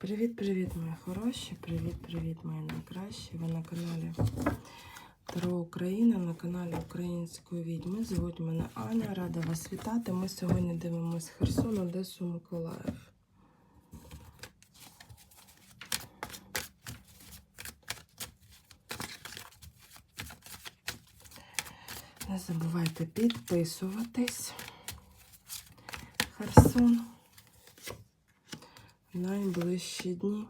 Привіт-привіт, мої хороші! Привіт-привіт, мої найкращі! Ви на каналі Таро Україна, на каналі Української відьми. Звуть мене Аня, рада вас вітати. Ми сьогодні дивимося Херсон, Одесу, Миколаїв. Не забувайте підписуватись. Херсон. Найближчі дні.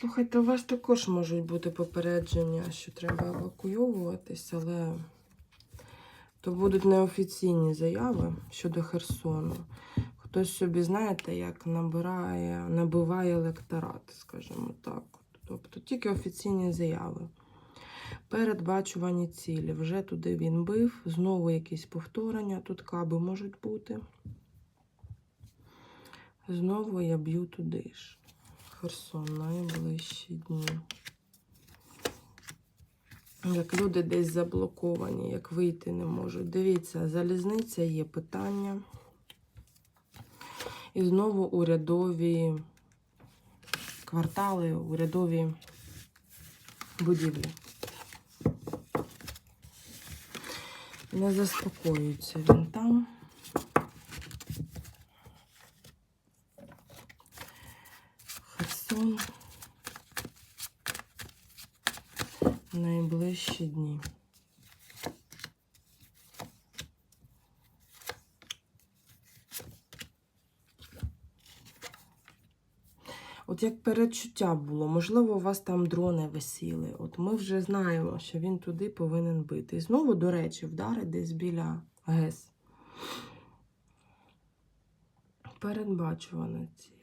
Слухайте, у вас також можуть бути попередження, що треба евакуйовуватись, але то будуть неофіційні заяви щодо Херсону. Хтось собі, знаєте, як набирає, набиває електорат, скажімо так. Тобто тільки офіційні заяви. Передбачувані цілі. Вже туди він бив, знову якісь повторення, тут каби можуть бути. Знову я б'ю туди ж. Херсон найближчі дні. Як люди десь заблоковані, як вийти не можуть. Дивіться, залізниця є питання. І знову урядові квартали, урядові будівлі. Не заспокоюється він там. Херсон. Найближчі дні. От як передчуття було, можливо, у вас там дрони висіли. От ми вже знаємо, що він туди повинен бити. І знову, до речі, вдарить десь біля ГЕС. Передбачувана ціль.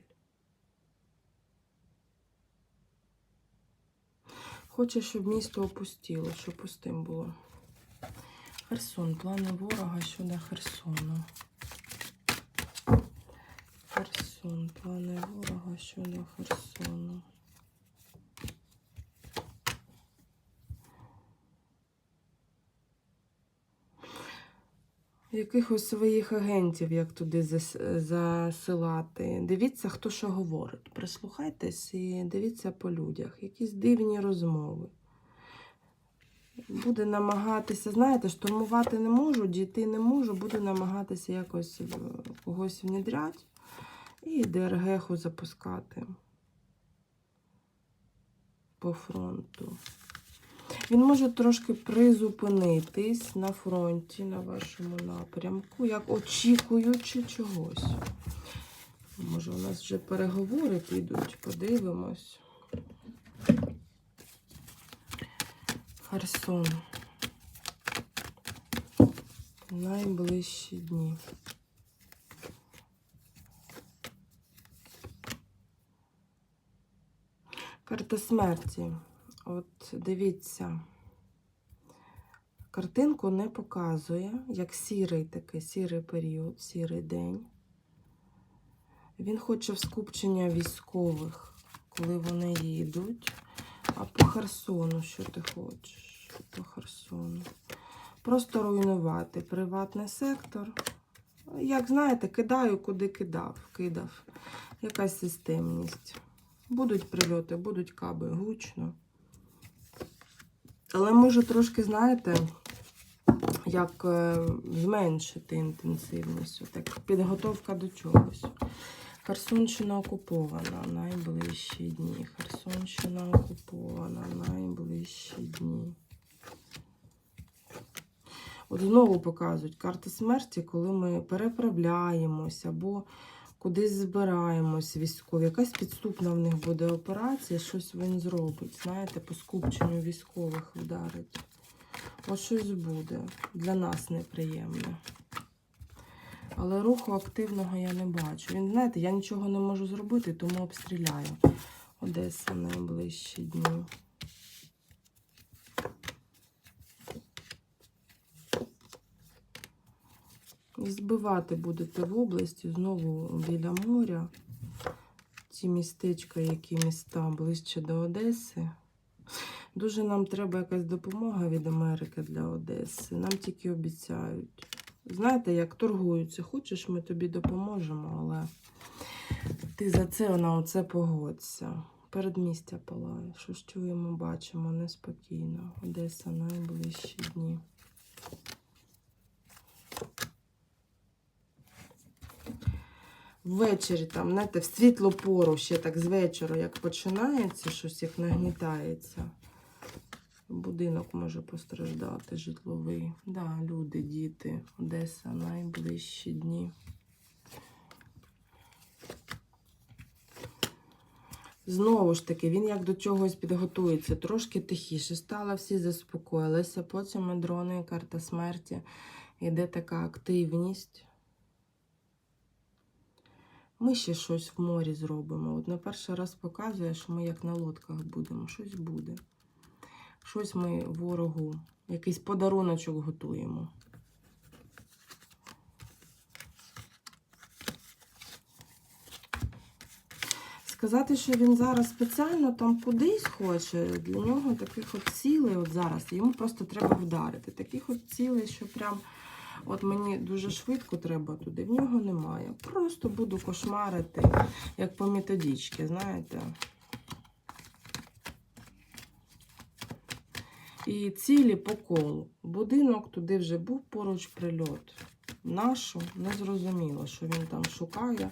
Хоче, щоб місто опустіло, щоб пустим було. Херсон. Плани ворога щодо Херсону. Херсон. Плани ворога щодо Херсону. Якихось своїх агентів, як туди засилати. Дивіться, хто що говорить. Прислухайтесь і дивіться по людях. Якісь дивні розмови. Буде намагатися, знаєте, штурмувати не можу, дійти не можу, буду намагатися якось е, когось внідряти і ДРГху запускати по фронту. Він може трошки призупинитись на фронті, на вашому напрямку, як очікуючи чогось. Може, у нас вже переговори підуть, подивимось. Херсон. Найближчі дні. Карта смерті. От дивіться, картинку не показує, як сірий такий сірий період, сірий день. Він хоче в скупчення військових, коли вони їдуть. А по Херсону, що ти хочеш? По Херсону. Просто руйнувати приватний сектор. Як знаєте, кидаю, куди кидав, кидав. Якась системність. Будуть прильоти, будуть каби, гучно. Але може трошки, знаєте, як е, зменшити інтенсивність, так, підготовка до чогось. Херсонщина окупована найближчі дні. Херсонщина окупована найближчі дні. От знову показують карти смерті, коли ми переправляємося або кудись збираємось військові. Якась підступна в них буде операція, щось він зробить. Знаєте, по скупченню військових вдарить. Ось щось буде. Для нас неприємне. Але руху активного я не бачу. Він, знаєте, я нічого не можу зробити, тому обстріляю. Одеса найближчі дні. Збивати будете в області, знову біля моря. Ці містечка, які міста ближче до Одеси. Дуже нам треба якась допомога від Америки для Одеси. Нам тільки обіцяють. Знаєте, як торгуються, хочеш, ми тобі допоможемо, але ти за це на оце погодься. Передмістя палає. Що ж чуємо, бачимо неспокійно. Одеса найближчі дні. Ввечері там, знаєте, в світлу пору ще так з вечора, як починається, щось як нагнітається. Будинок може постраждати, житловий. Да, люди, діти, Одеса найближчі дні. Знову ж таки, він як до чогось підготується, трошки тихіше стало, всі заспокоїлися. Потім дрони, карта смерті. Йде така активність. Ми ще щось в морі зробимо. От на перший раз показує, що ми як на лодках будемо. Щось буде. Щось ми ворогу, якийсь подаруночок готуємо. Сказати, що він зараз спеціально там кудись хоче, для нього таких от цілей, от зараз, йому просто треба вдарити. Таких от цілей, що прям от мені дуже швидко треба туди, в нього немає. Просто буду кошмарити, як по методичці, знаєте. І цілі по колу. Будинок туди вже був поруч прильот. Нашу не зрозуміло, що він там шукає.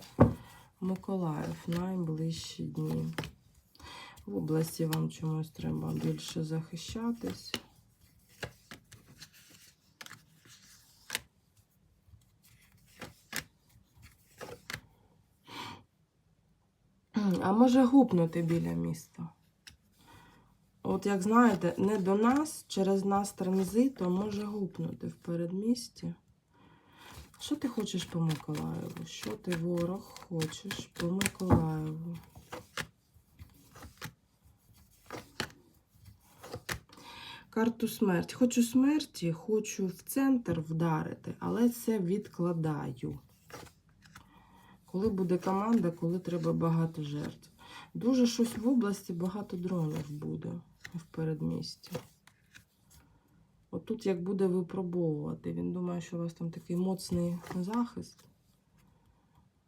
Миколаїв найближчі дні. В області вам чомусь треба більше захищатись. А може гупнути біля міста? От як знаєте, не до нас, через нас транзитом може гупнути в передмісті. Що ти хочеш по Миколаєву? Що ти, ворог, хочеш по Миколаєву? Карту смерть. Хочу смерті, хочу в центр вдарити, але це відкладаю. Коли буде команда, коли треба багато жертв. Дуже щось в області, багато дронів буде в передмісті. Отут як буде випробовувати. Він думає, що у вас там такий моцний захист.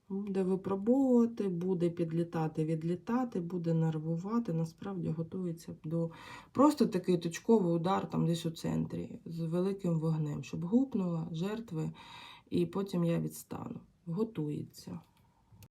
Буде випробовувати, буде підлітати, відлітати, буде нервувати. Насправді готується до просто такий точковий удар там десь у центрі з великим вогнем, щоб гупнула жертви, і потім я відстану. Готується.